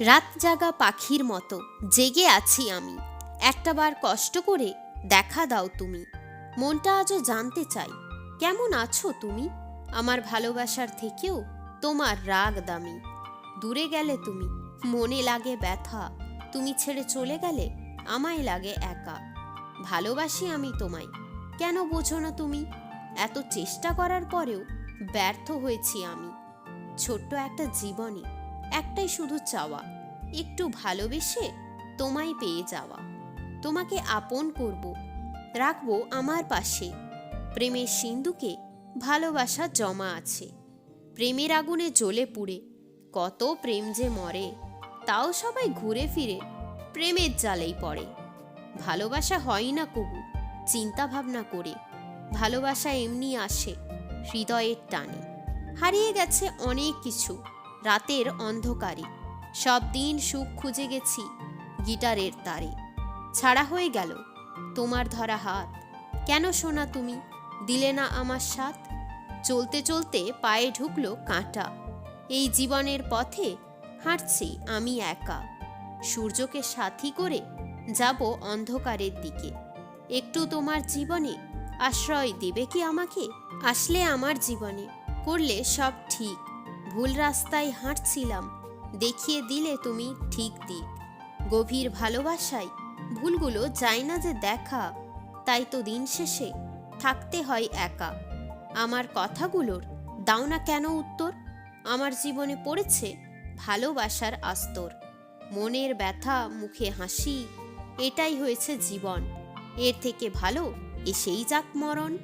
রাত জাগা পাখির মতো, জেগে আছি আমি। একটাবার কষ্ট করে দেখা দাও তুমি। মনটা আজও জানতে চাই, কেমন আছো তুমি? আমার ভালোবাসার থেকেও তোমার রাগ দামি। দূরে গেলে তুমি, মনে লাগে ব্যথা। তুমি ছেড়ে চলে গেলে আমায় লাগে একা। ভালোবাসি আমি তোমায়, কেন বোঝো না তুমি? এত চেষ্টা করার পরেও ব্যর্থ হয়েছি আমি। ছোট্ট একটা জীবনে একটাই শুধু চাওয়া, একটু ভালোবেসে তোমায় পেয়ে যাওয়া। তোমাকে আপন করব, রাখব আমার পাশে। প্রেমের সিন্ধুকে ভালোবাসা জমা আছে। প্রেমের আগুনে জ্বলে পুড়ে, কত প্রেম যে মরে, তাও সবাই ঘুরে ফিরে প্রেমের জালেই পড়ে। ভালোবাসা হয় না কবু চিন্তা ভাবনা করে। ভালোবাসা এমনি আসে হৃদয়ের টানে। হারিয়ে গেছে অনেক কিছু রাতের অন্ধকারে। সব দিন সুখ খুঁজে গেছি গিটারের তারে। ছাড়া হয়ে গেল তোমার ধরা হাত। কেন শোনা তুমি? দিলে না আমার সাথ চলতে চলতে পায়ে ঢুকলো কাঁটা। এই জীবনের পথে হাঁটছি আমি একা। সূর্যকে সাথী করে যাব অন্ধকারের দিকে। একটু তোমার জীবনে আশ্রয় দেবে কি আমাকে? আসলে আমার জীবনে। করলে সব ঠিক। ভুল রাস্তায় হাঁটছিলাম। দেখিয়ে দিলে তুমি ঠিক দিক। গভীর ভালোবাসায় ভুলগুলো যায় না যে দেখা। তাই তো দিন শেষে থাকতে হয় একা। আমার কথাগুলোর দাও না কেন উত্তর? আমার জীবনে পড়েছে ভালোবাসার আস্তর। মনের ব্যথা, মুখে হাসি, এটাই হয়েছে জীবন। এর থেকে ভালো এসেই যাক মরণ।